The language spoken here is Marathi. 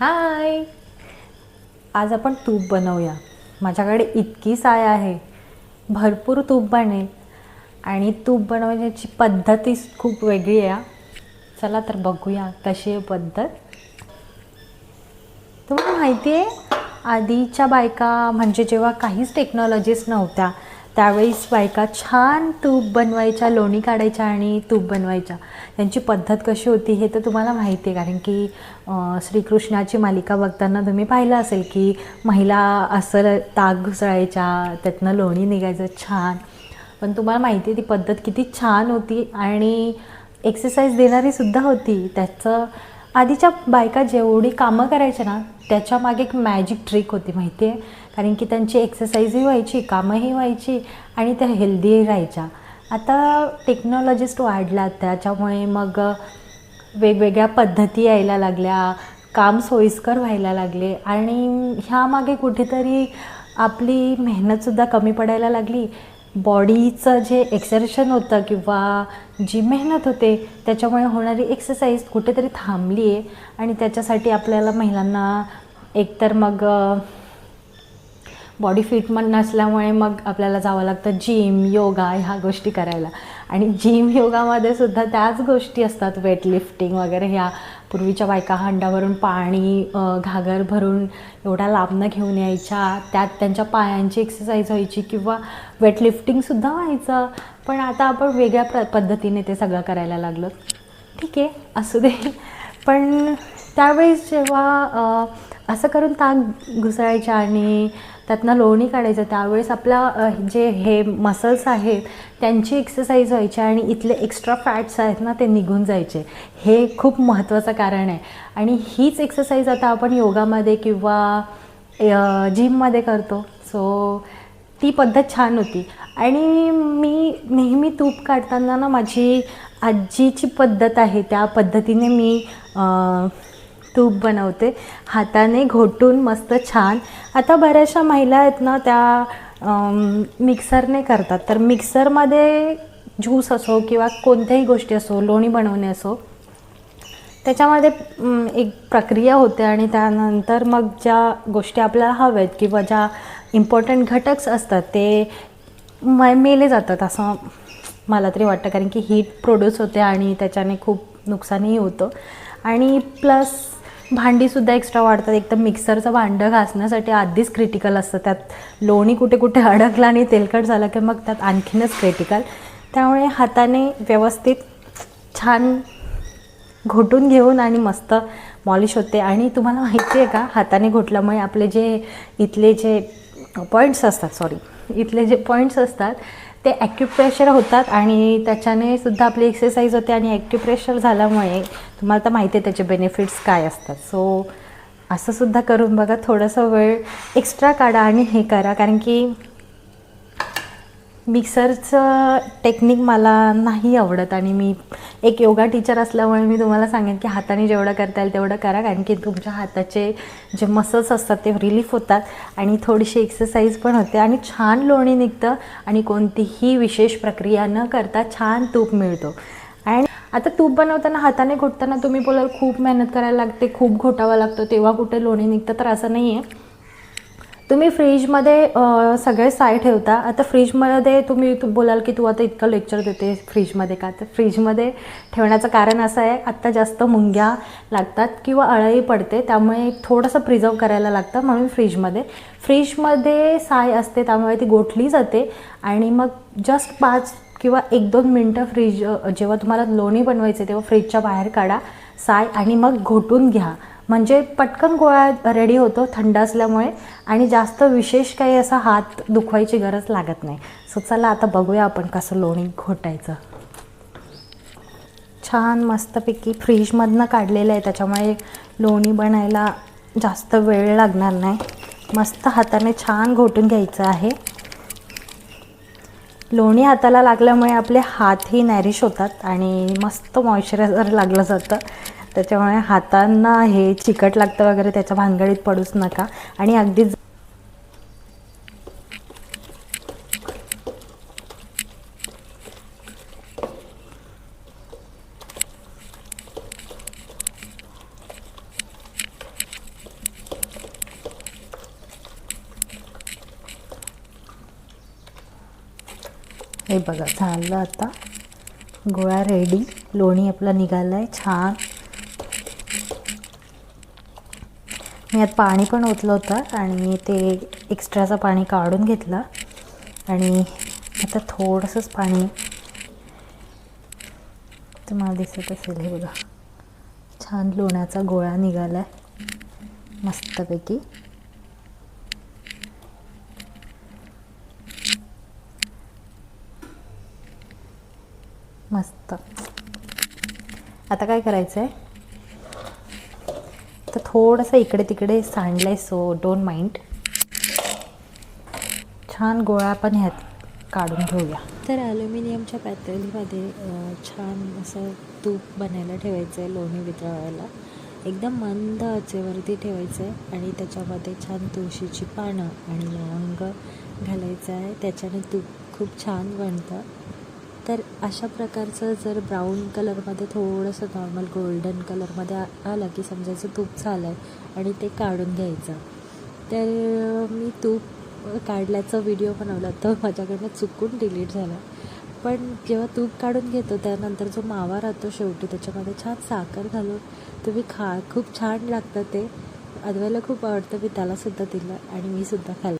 हाय. आज आपण तूप बनवूया. माझ्याकडे इतकी साय आहे. भरपूर तूप बनेल. आणि तूप बनवण्याची पद्धतीच खूप वेगळी आहे चला तर बघूया कशी आहे पद्धत. तुम्हाला माहिती आहे आधीच्या बायका म्हणजे जेव्हा काहीच टेक्नॉलॉजीज नव्हत्या त्यावेळेस बायका छान तूप बनवायच्या लोणी काढायच्या आणि तूप बनवायच्या. त्यांची पद्धत कशी होती हे तर तुम्हाला माहिती आहे कारण की श्रीकृष्णाची मालिका बघताना तुम्ही पाहिलं असेल की महिला असं ताक घुसळायच्या त्यातनं लोणी निघायचं छान. पण तुम्हाला माहिती आहे ती पद्धत किती छान होती आणि एक्सरसाइज देणारी सुद्धा होती. त्याचं आधीच्या बायका जेवढी कामं करायच्या ना त्याच्यामागे एक मॅजिक ट्रिक होती माहिती आहे कारण की त्यांची एक्सरसाइजही व्हायची कामंही व्हायची आणि त्या हेल्दीही राहायच्या. आता टेक्नॉलॉजिस्ट वाढला त्याच्यामुळे मग वेगवेगळ्या पद्धती यायला लागल्या काम सोयीस्कर व्हायला लागले आणि ह्यामागे कुठेतरी आपली मेहनतसुद्धा कमी पडायला लागली. बॉडीचं जे एक्सर्शन होतं किंवा जी मेहनत होते त्याच्यामुळे होणारी एक्सरसाइज कुठेतरी थांबली आहे आणि त्याच्यासाठी आपल्याला महिलांना एकतर मग बॉडी फिट पण नसल्यामुळे मग आपल्याला जावं लागतं जिम योगा ह्या गोष्टी करायला. आणि जिम योगामध्ये सुद्धा त्याच गोष्टी असतात. वेटलिफ्टिंग वगैरे ह्या. पूर्वीच्या बायका हंडावरून पाणी घागर भरून एवढ्या लांबनं घेऊन यायच्या. त्यात त्यांच्या पायांची एक्सरसाइज व्हायची किंवा वेटलिफ्टिंगसुद्धा व्हायचं. पण आता आपण वेगळ्या प्र पद्धतीने ते सगळं करायला लागलो. ठीक आहे. असू दे. पण त्यावेळेस जेव्हा असं करून ताक घुसळायचं आणि त्यातनं लोणी काढायचं. त्यावेळेस आपला जे हे मसल्स आहेत त्यांची एक्सरसाइज व्हायची आणि इथले एक्स्ट्रा फॅट्स आहेत ना ते निघून जायचे. हे खूप महत्त्वाचं कारण आहे. आणि हीच एक्सरसाइज आता आपण योगामध्ये किंवा जिममध्ये करतो. सो ती पद्धत छान होती. आणि मी नेहमी तूप काढताना ना माझी आजीची पद्धत आहे. त्या पद्धतीने मी तूप बनवते. हाताने घोटून मस्त छान. आता बऱ्याचशा महिला आहेत ना त्या मिक्सरने करतात. तर मिक्सरमध्ये ज्यूस असो किंवा कोणत्याही गोष्टी असो लोणी बनवणे असो त्याच्यामध्ये एक प्रक्रिया होते आणि त्यानंतर मग ज्या गोष्टी आपल्याला हव्या आहेत किंवा ज्या इम्पॉर्टंट घटक्स असतात ते म मेले जातात असं मला तरी वाटतं. कारण की हीट प्रोड्यूस होते आणि त्याच्याने खूप नुकसानही होतं. आणि प्लस भांडीसुद्धा एक्स्ट्रा वाढतात. एक तर मिक्सरचं भांडं घासण्यासाठी आधीच क्रिटिकल असतं त्यात. लोणी कुठे कुठे अडकलं आणि तेलकट झालं की मग त्यात आणखीनच क्रिटिकल त्यामुळे हाताने व्यवस्थित छान घोटून घेऊन आणि मस्त मॉलिश होते. आणि तुम्हाला माहिती आहे का हाताने घोटल्यामुळे आपले जे इथले जे पॉईंट्स असतात सॉरी इथले जे पॉईंट्स असतात ते ॲक्युप्रेशर होतात आणि त्याच्याने सुद्धा आपली एक्सरसाइज होते आणि ॲक्युप्रेशर झाल्यामुळे तुम्हाला तर माहिती आहे त्याचे बेनिफिट्स काय असतात. सो असंसुद्धा करून बघा थोडंसं वेळ एक्स्ट्रा काढा आणि हे करा. कारण की मिक्सरचं टेक्निक मला नाही आवडत आणि मी एक योगा टीचर असल्यामुळे मी तुम्हाला सांगेन की हाताने जेवढं करता येईल तेवढं करा कारण की तुमच्या हाताचे जे मसल्स असतात ते रिलीफ होतात आणि थोडीशी एक्सरसाइज पण होते आणि छान लोणी निघतं आणि कोणतीही विशेष प्रक्रिया न करता छान तूप मिळतो. आणि आता तूप बनवताना हाताने घोटताना तुम्ही बोलाल खूप मेहनत करायला लागते खूप घोटावं लागतो तेव्हा कुठे लोणी निघतं तर असं नाही आहे तुम्ही फ्रीजमध्ये सगळे साय ठेवता. आता फ्रीजमध्ये तुम्ही तू बोलाल की तू आता इतकं लेक्चर देते फ्रीजमध्ये का? तर फ्रीजमध्ये ठेवण्याचं कारण असं आहे आत्ता जास्त मुंग्या लागतात किंवा अळई पडते त्यामुळे थोडंसं प्रिझर्व करायला लागतं म्हणून फ्रीजमध्ये. फ्रीजमध्ये साय असते त्यामुळे ती गोठली जाते आणि मग जस्ट पाच किंवा एक दोन मिनटं फ्रीज जेव्हा तुम्हाला लोणी बनवायचे तेव्हा फ्रीजच्या बाहेर काढा साय आणि मग घोटून घ्या. म्हणजे पटकन गोळा रेडी होतो थंड असल्यामुळे. आणि जास्त विशेष काही असा हात दुखवायची गरज लागत नाही. सो चला आता बघूया आपण कसं लोणी घोटायचं. छान मस्तपैकी फ्रीजमधनं काढलेलं आहे. त्याच्यामुळे लोणी बनायला जास्त वेळ लागणार नाही. मस्त हाताने छान घोटून घ्यायचं आहे. लोणी हाताला लागल्यामुळे आपले हातही नॅरिश होतात आणि मस्त मॉइश्चरायझर लागलं जातं. त्याच्यामुळे हातांना हे चिकट लागतं वगैरे त्याच्या भानगडीत पडूच नका. आणि अगदीच हे बघा झालं आता. गोळा रेडी लोणी आपला निघालाय. आहे छान. यात पाणी पण ओतलं होतं आणि ते एक्स्ट्राचं पाणी काढून घेतलं. आणि आता थोडंसंच पाणी तुम्हाला दिसत असेल हे बघा. छान लोण्याचा गोळा निघाला आहे मस्तपैकी. मस्त. आता काय करायचं आहे तर थोडंसं इकडे तिकडे सांडलं आहे सो डोंट माइंड छान गोळा पण ह्यात काढून घेऊया तर ॲल्युमिनियमच्या पातळीमध्ये छान असं तूप बनायला ठेवायचं आहे लोणी वितळवायला. एकदम मंद आचेवरती ठेवायचं आहे आणि त्याच्यामध्ये छान तुळशीची पानं आणि लवंग घालायचं आहे. त्याच्याने तूप खूप छान बनतं. तर अशा प्रकारचं जर ब्राऊन कलरमध्ये थोडंसं नॉर्मल गोल्डन कलरमध्ये आलं की समजायचं तूप झालं आहे आणि ते काढून घ्यायचं. तर मी तूप काढल्याचा व्हिडिओ बनवला तर माझ्याकडनं चुकून डिलीट झाला. पण जेव्हा तूप काढून घेतो त्यानंतर जो मावा राहतो शेवटी त्याच्यामध्ये छान साखर घालून तुम्ही खा खूप छान लागतं ते. अद्वैला खूप आवडतं मी त्यालासुद्धा दिलं आणि मी सुद्धा खाल्लं.